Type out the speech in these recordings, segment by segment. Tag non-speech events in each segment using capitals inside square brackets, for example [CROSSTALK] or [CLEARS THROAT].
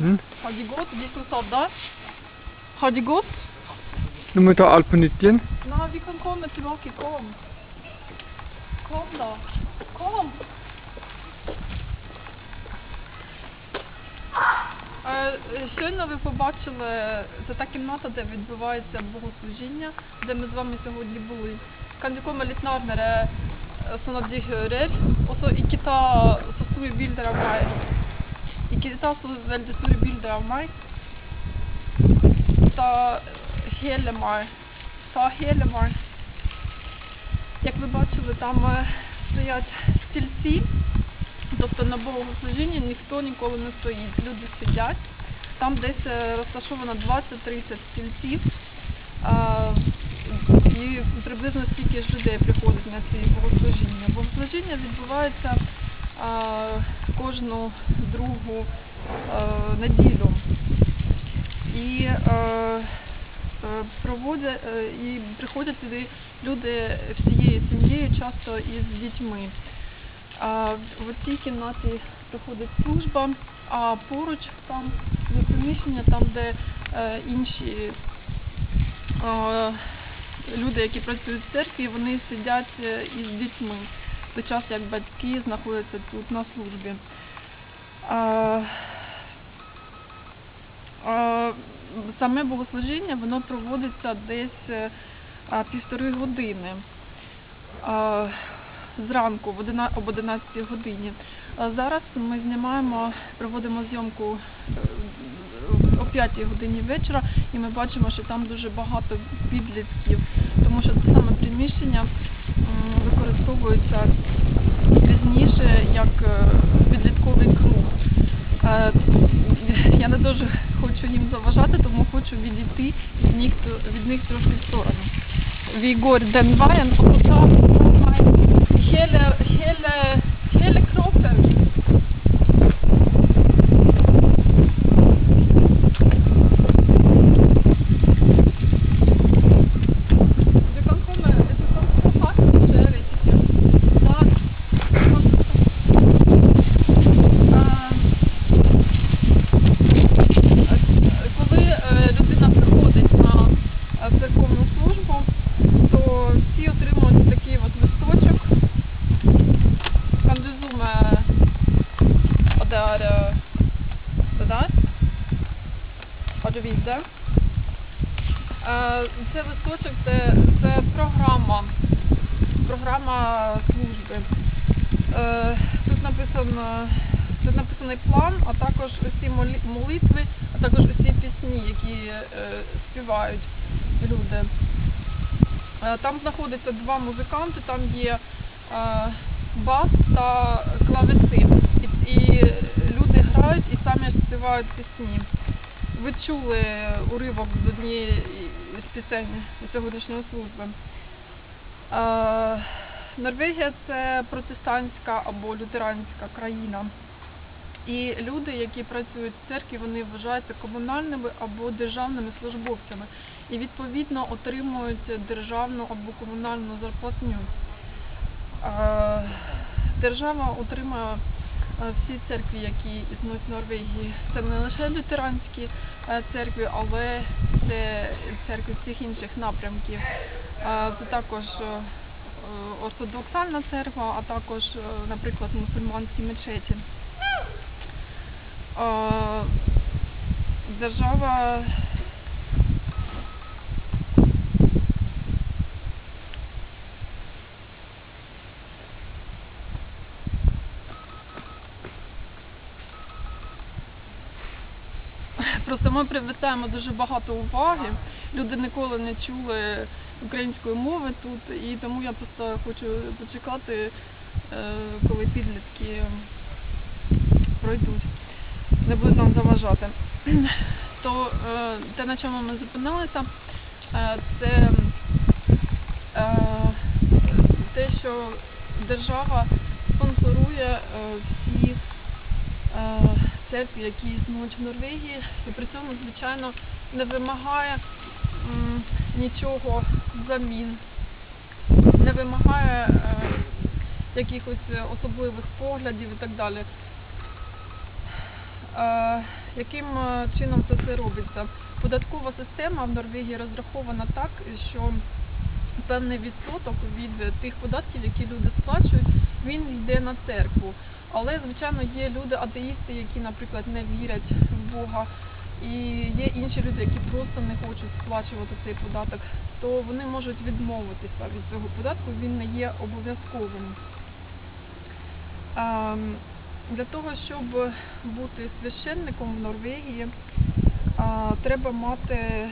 Mm. Har det gått? De som sovna? Har det gått? Nå må vi ta alt på nytt igjen. Nei, vi kan komme tilbake. Kom. Kom, da. Kom. Е, Щойно ви побачили, це та кімната, де відбувається богослужіння, де ми з вами сьогодні були. Kan du komme litt nærmere, eh, sånn at de Hører? Og så ikke ta så store bilder av meg. Ikke ta så veldig store bilder av meg. Ta hele meg. Ta hele meg. Як ви бачили, там стоять стільці, тобто на богослужінні ніхто ніколи не стоїть. Люди сидять. Там десь розташовано 20-30 стільців. І приблизно стільки ж людей приходить на ці богослужіння. Богослужіння відбувається кожну другу неділю. І проводять е, і приходять сюди люди всією сім'єю, часто із дітьми. В цій кімнаті проходить служба, а поруч там є приміщення, там, де е, інші люди, які працюють в церкві, вони сидять е, із дітьми той час, як батьки знаходяться тут на службі. Саме богослужіння воно проводиться десь е, півтори години зранку об 11 годині. Зараз ми знімаємо, проводимо зйомку е, о 5 годині вечора, і ми бачимо, що там дуже багато підлітків, тому що це саме приміщення використовується пізніше як е, підлітковий круг. Е, Я не дуже хочу їм заважати, тому хочу відійти від них, від них трошки в сторону. Вігор Денваєн den veien, og så tar vi hele, hele, hele kroppen. Du kan komme, du kan komme her, så jeg vet ikke. Der. Du kan Е, Коли е, людина приходить на е, церковну службу, то всі отримують такий от листочок. Kan du zoome Og det er eh, det der. Det? Е, Це листочок, це, це програма. Програма служби. Е, Тут написано тут написаний план, а також усі молитви, а також усі пісні, які е, співають люди. Там знаходиться два музиканти, там є бас та клавесин. І люди грають і самі співають пісні. Ви чули уривок з однієї з пісень сьогоднішньої служби. Е, Норвегія це протестантська або лютеранська країна. І люди, які працюють в церкві, вони вважаються комунальними або державними службовцями і відповідно отримують державну або комунальну зарплатню. Е, Держава отримує е, всі церкві, які існують в Норвегії. Це не лише лютеранські е, церкви, але це церкви всіх інших напрямків. Е, Це також е, ортодоксальна церква, а також, наприклад, мусульманські мечеті. Держава Просто ми привертаємо дуже багато уваги. Люди ніколи не чули української мови тут, і тому я просто хочу почекати, е, коли підлітки пройдуть, не будуть нам заважати. [CLEARS THROAT] То е, те, на чому ми зупинилися, е, це те, що держава спонсорує е, всі церкві, які існують в Норвегії, і при цьому, звичайно, не вимагає м, нічого взамін, не вимагає е, якихось особливих поглядів і так далі. Е, яким е, чином це все робиться? Податкова система в Норвегії розрахована так, що певний відсоток від тих податків, які люди сплачують, він йде на церкву. Але, звичайно, є люди атеїсти, які, наприклад, не вірять в Бога, і є інші люди, які просто не хочуть сплачувати цей податок, то вони можуть відмовитися від цього податку, він не є обов'язковим. Ем, Для того, щоб бути священником в Норвегії, треба мати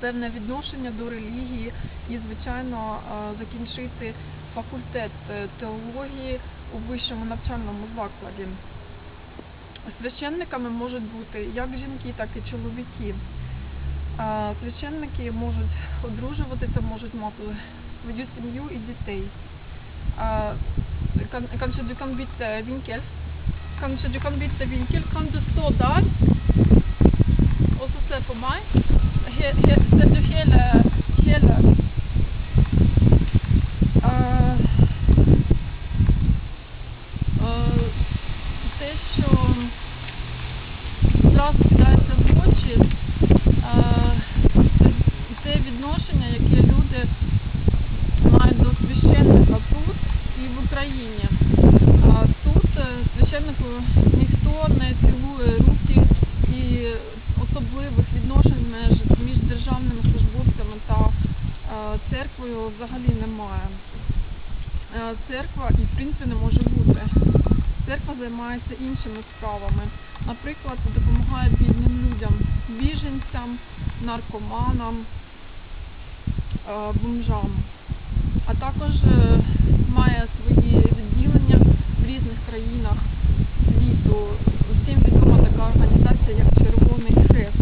певне відношення до релігії і, звичайно, закінчити факультет е, теології у вищому навчальному закладі. Священниками можуть бути як жінки, так і чоловіки. Священники можуть одружуватися, можуть мати свою сім'ю і дітей. Kanskje du kan bytte vinkel? Kanskje du kan bytte vinkel? Kan du stå der og så se på meg? Ser du hele Eh, eh, те, що зразу кидається в очі, е, це, це відношення, яке люди мають до священника тут і в Україні. А тут е, священнику ніхто не цілує руки і особливих відношень між, між державними службовцями та е, церквою взагалі немає. Е, Церква і в принципі не може бути. Церква займається іншими справами. Наприклад, допомагає бідним людям, біженцям, наркоманам, е, бомжам. А також е, має свої відділення в різних країнах світу. Всім відома така організація, як Червоний Хрест.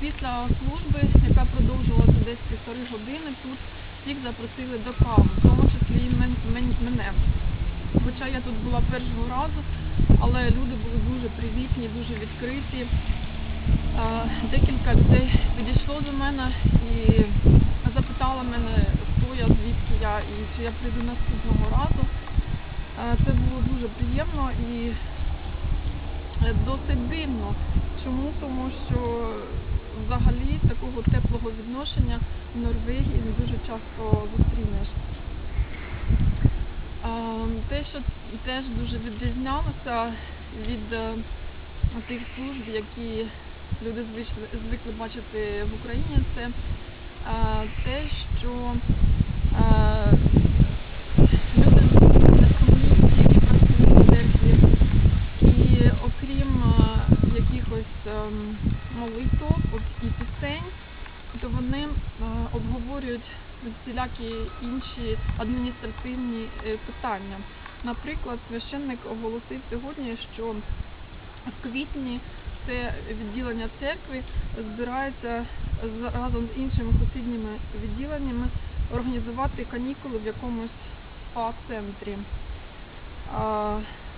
Після служби, яка продовжилася десь півтори години, тут всіх запросили до кави, в тому числі і мен- мен- мене. Хоча я тут була першого разу, але люди були дуже привітні, дуже відкриті. Е, Декілька людей підійшло до мене і запитала мене, хто я, звідки я і чи я прийду наступного разу. Е, Це було дуже приємно і досить дивно. Чому? Тому що взагалі такого теплого відношення в Норвегії не дуже часто зустрінеш. Е, Те, що теж дуже відрізнялося від е, тих служб, які люди звичли, звикли бачити в Україні, це е, те, що е, люди нескромлінні, які працюють в церкві, і окрім е, якихось ем, молитв от- і пісень, то вони е, обговорюють всілякі інші адміністративні е, питання. Наприклад, священник оголосив сьогодні, що в квітні це відділення церкви збирається разом з іншими сусідніми відділеннями організувати канікули в якомусь спа-центрі.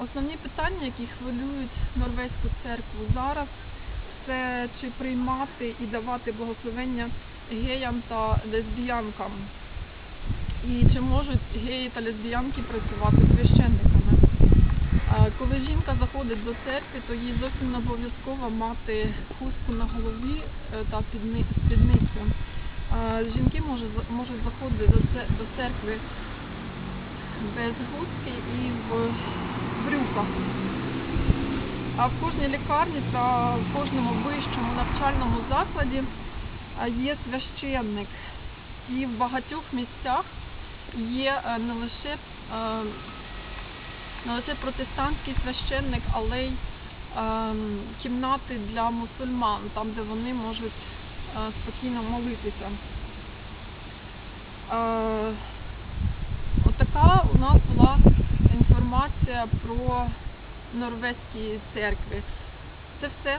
Основні питання, які хвилюють норвезьку церкву зараз, це чи приймати і давати благословення геям та лесбіянкам. І чи можуть геї та лесбіянки працювати священниками. Коли жінка заходить до церкви, то їй зовсім не обов'язково мати хустку на голові е, та підни- спідницю. Жінки можуть заходити до церкви без хустки і в брюках. А в кожній лікарні та в кожному вищому навчальному закладі є священник. І в багатьох місцях є е, не лише, е, не лише протестантський священник, але й ем, кімнати для мусульман, там де вони можуть е, спокійно молитися. Е, Отака у нас була інформація про норвезькі церкви. Це все.